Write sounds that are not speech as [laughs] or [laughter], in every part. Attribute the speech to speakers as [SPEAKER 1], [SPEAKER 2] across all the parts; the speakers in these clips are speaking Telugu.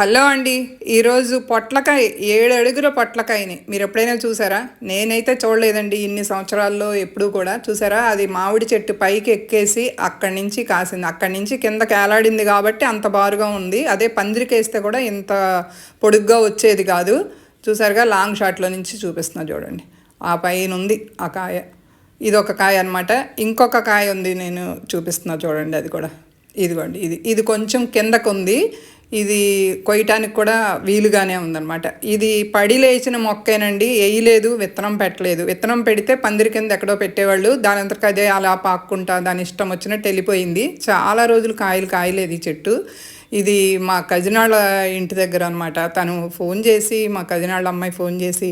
[SPEAKER 1] హలో అండి. ఈరోజు పొట్లకాయ ఏడు అడుగుల పొట్లకాయని. మీరు ఎప్పుడైనా చూసారా? నేనైతే చూడలేదండి ఇన్ని సంవత్సరాల్లో ఎప్పుడూ కూడా. చూసారా? అది మామిడి చెట్టు పైకి ఎక్కేసి అక్కడి నుంచి కాసింది. అక్కడి నుంచి కిందకి ఏలాడింది కాబట్టి అంత బారుగా ఉంది. అదే పందిరికేస్తే కూడా ఇంత పొడుగ్గా వచ్చేది కాదు. చూసారుగా? లాంగ్ షాట్లో నుంచి చూపిస్తున్నా చూడండి. ఆ పైన ఉంది ఆ కాయ. ఇది ఒక కాయ అనమాట ఇంకొక కాయ ఉంది నేను చూపిస్తున్నా చూడండి అది కూడా. ఇదిగోండి ఇది ఇది కొంచెం కిందకు ఉంది ఇది కొయ్యటానికి కూడా వీలుగానే ఉందన్నమాట. ఇది పడి లేచిన మొక్కేనండి వేయలేదు విత్తనం పెట్టలేదు. విత్తనం పెడితే పందిరి కింద ఎక్కడో పెట్టేవాళ్ళు. దాని అంతకు అదే అలా పాక్కుంటా దాని ఇష్టం వచ్చినట్టు వెళ్ళిపోయింది. చాలా రోజులు కాయలు కాయలేదు ఈ చెట్టు. ఇది మా కజినాళ్ళ ఇంటి దగ్గర అనమాట తను ఫోన్ చేసి మా కజినాళ్ళ అమ్మాయి ఫోన్ చేసి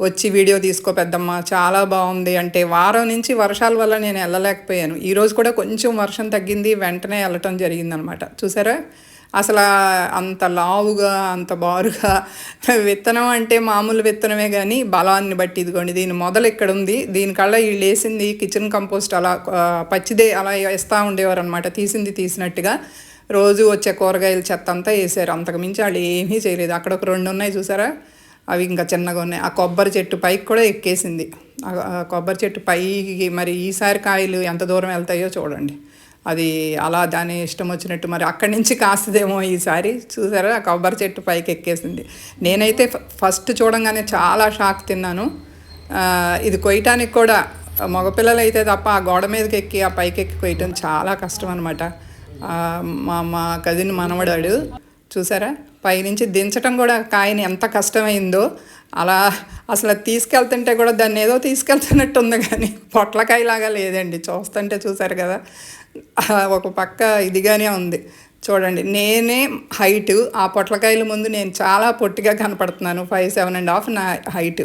[SPEAKER 1] వచ్చి వీడియో తీసుకో పెద్దమ్మ చాలా బాగుంది. అంటే వారం నుంచి వర్షాల వల్ల నేను వెళ్ళలేకపోయాను. ఈరోజు కూడా కొంచెం వర్షం తగ్గింది వెంటనే వెళ్ళటం జరిగిందనమాట చూసారా? అసలు అంత లావుగా అంత బారుగా [laughs] విత్తనం అంటే మామూలు విత్తనమే కానీ బలాన్ని బట్టి ఇదిగోండి దీని మొదలు ఇక్కడ ఉంది. దీనికల్లా వీళ్ళు వేసింది కిచెన్ కంపోస్ట్ అలా పచ్చిదే అలా వేస్తూ ఉండేవారు అనమాట తీసింది తీసినట్టుగా. రోజు వచ్చే కూరగాయల చెత్త అంతా వేసారు. అంతకు మించి వాళ్ళు ఏమీ చేయలేదు. అక్కడ ఒక రెండు ఉన్నాయి చూసారా? అవి ఇంకా చిన్నగా ఉన్నాయి. ఆ కొబ్బరి చెట్టు పైకి కూడా ఎక్కేసింది. ఆ- కొబ్బరి చెట్టు పైకి మరి ఈసారి కాయలు ఎంత దూరం వెళ్తాయో చూడండి. అది అలా దాని ఇష్టం వచ్చినట్టు మరి అక్కడి నుంచి కాస్తుందేమో ఈసారి. చూసారా? ఆ కొబ్బరి చెట్టు పైకి ఎక్కేసింది. నేనైతే ఫ- ఫస్ట్ చూడంగానే చాలా షాక్ తిన్నాను. ఇది కొయ్యటానికి కూడా మగపిల్లలు అయితే తప్ప ఆ గోడ మీదకి ఎక్కి ఆ పైకి ఎక్కి కొయ్యటం చాలా కష్టం అనమాట మా మా కజిన్ మనవడాడు. చూసారా? పైనుంచి దించటం కూడా కాయని ఎంత కష్టమైందో. అలా అసలు తీసుకెళ్తుంటే కూడా దాన్ని ఏదో తీసుకెళ్తున్నట్టు ఉంది కానీ పొట్లకాయలాగా లేదండి. చూస్తుంటే చూసారు కదా? ఒక పక్క ఇదిగానే ఉంది. చూడండి నేనే హైట్ ఆ పొట్లకాయల ముందు నేను చాలా పొట్టిగా కనపడుతున్నాను. ఫైవ్ సెవెన్ అండ్ హాఫ్ నా హైట్.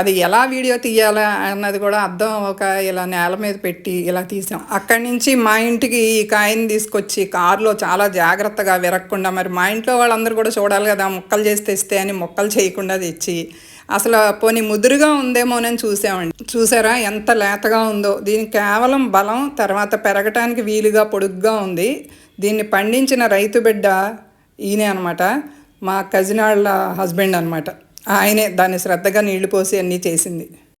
[SPEAKER 1] అది ఎలా వీడియో తీయాలా అన్నది కూడా అర్థం ఒక ఇలా నేల మీద పెట్టి ఇలా తీసాం. అక్కడి నుంచి మా ఇంటికి ఈ కాయని తీసుకొచ్చి కారులో చాలా జాగ్రత్తగా విరగకుండా మరి మా ఇంట్లో వాళ్ళందరూ కూడా చూడాలి కదా ముక్కలు చేసి తెస్తే అని మొక్కలు చేయకుండా తెచ్చి అసలు పోనీ ముదురుగా ఉందేమోనని చూసామండి. చూసారా ఎంత లేతగా ఉందో. దీనికి కేవలం బలం తర్వాత పెరగటానికి వీలుగా పొడుగ్గా ఉంది. దీన్ని పండించిన రైతు బిడ్డ ఈయనే అనమాట మా కజిన్ వాళ్ళ హస్బెండ్ అనమాట ఆయనే దాన్ని శ్రద్ధగా నీళ్ళు పోసి అన్నీ చేసింది.